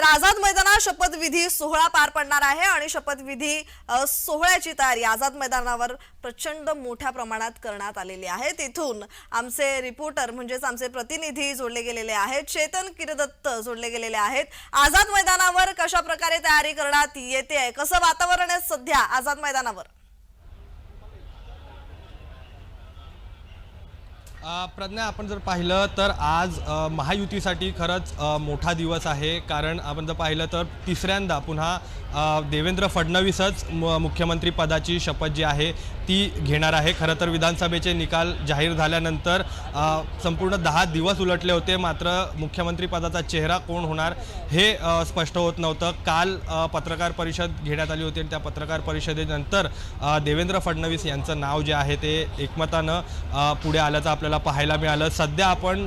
तर आझाद मैदानात शपथविधी सोहळा पार पडणार आहे आणि शपथविधी सोहळ्याची तयारी आझाद मैदानावर प्रचंड मोठ्या प्रमाणात करण्यात आलेली आहे. तिथून आमचे रिपोर्टर म्हणजेच आमचे प्रतिनिधी जोडले गेलेले आहेत. चेतन किरदत्त जोडले गेलेले आहेत. आझाद मैदानावर कशा प्रकारे तयारी करण्यात येते? आहे कसं वातावरण आहे सध्या आझाद मैदानावर? प्रज्ञा आपण जर पाहिलं तर आज महायुतीसाठी खरंच मोठा दिवस आहे. कारण आपण जर पाहिलं तर तिसऱ्यांदा पुन्हा देवेंद्र फडणवीसच मुख्यमंत्री पदाची शपथ जी आहे ती घेणार आहे. खरं तर विधानसभेचे निकाल जाहीर झाल्यानंतर संपूर्ण दहा दिवस उलटले होते. मात्र मुख्यमंत्री पदाचा चेहरा कोण होणार हे स्पष्ट होत नव्हतं. काल पत्रकार परिषद घेण्यात आली होती आणि त्या पत्रकार परिषदेनंतर देवेंद्र फडणवीस यांचं नाव जे आहे ते एकमतानं पुढे आल्याचं आपल्याला आपल्याला पाहायला मिळालं. सध्या आपण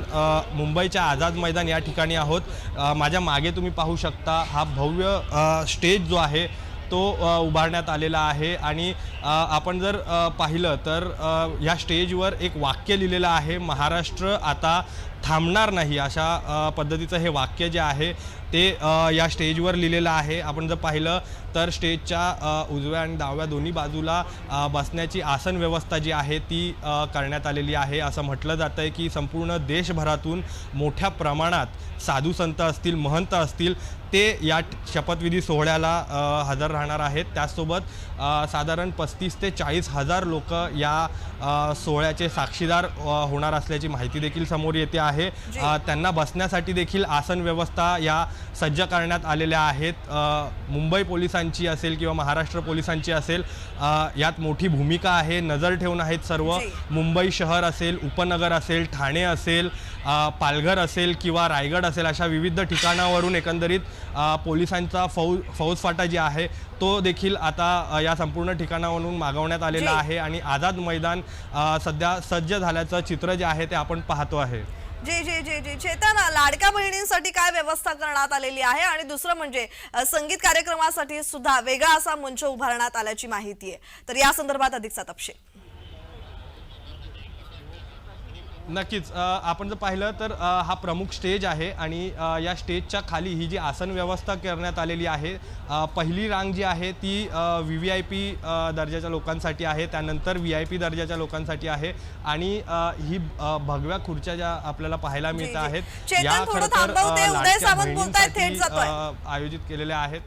मुंबईच्या आझाद मैदान या ठिकाणी आहोत. माझ्या मागे तुम्ही पाहू शकता हा भव्य स्टेज जो आहे तो उभारण्यात आलेला आहे. आणि आपण जर पाहिलं तर ह्या या स्टेजवर एक वाक्य लिहिलेलं आहे महाराष्ट्र आता थांबणार नाही अशा पद्धतीचं हे वाक्य जे आहे ते या स्टेजवर लिहिलेलं आहे. आपण जर पाहिलं तर स्टेजच्या उजव्या आणि डाव्या दोन्ही बाजूला बसण्याची आसन व्यवस्था जी आहे ती करण्यात आलेली आहे. असं म्हटलं जातं आहे की संपूर्ण देशभरातून मोठ्या प्रमाणात साधू संत असतील महंत असतील ते या शपथविधी सोहळ्याला हजर राहणार आहेत. त्याचसोबत साधारण पस्तीस ते चाळीस हजार लोक या सोहळ्याचे साक्षीदार होणार असल्याची माहिती देखील समोर येते आहे. अ, त्यांना बसण्यासाठी देखील आसन व्यवस्था या सज्ज करण्यात आलेल्या आहेत. मुंबई पोलिसांची असेल किंवा महाराष्ट्र पोलिसांची असेल यात मोठी भूमिका आहे. नजर ठेवून आहेत सर्व. मुंबई शहर असेल उपनगर असेल ठाणे असेल पालघर असेल किंवा रायगड असेल अशा विविध ठिकाणावरून एकंदरीत पोलिसांचा फौज फौजफाटा जी आहे तो देखील आता या संपूर्ण ठिकाणावरून मागवण्यात आलेला. आहे. आणि आझाद मैदान सध्या सज्ज झाल्याचं चित्र जे आहे ते आपण पाहतो आहे. जी जी जी जी चेतन लाडक्या बहिणींसाठी काय व्यवस्था करण्यात आलेली आहे? आणि दुसरं म्हणजे संगीत कार्यक्रमासाठी सुद्धा वेगळा असा मंच उभारण्यात आल्याची माहिती आहे. तर या संदर्भात अधिकचा तपशील. नक्कीच. आपण जर पाहिलं तर हा प्रमुख स्टेज आहे आणि या स्टेजच्या खाली ही जी आसन व्यवस्था करण्यात आलेली आहे पहिली रांग जी आहे ती व्ही व्ही आय पी दर्जाच्या लोकांसाठी आहे त्यानंतर व्ही आय पी दर्जाच्या लोकांसाठी आहे आणि ही भगव्या खुर्च्या ज्या आपल्याला पाहायला मिळत. आहेत या थोडं खरं तर आयोजित केलेल्या आहेत.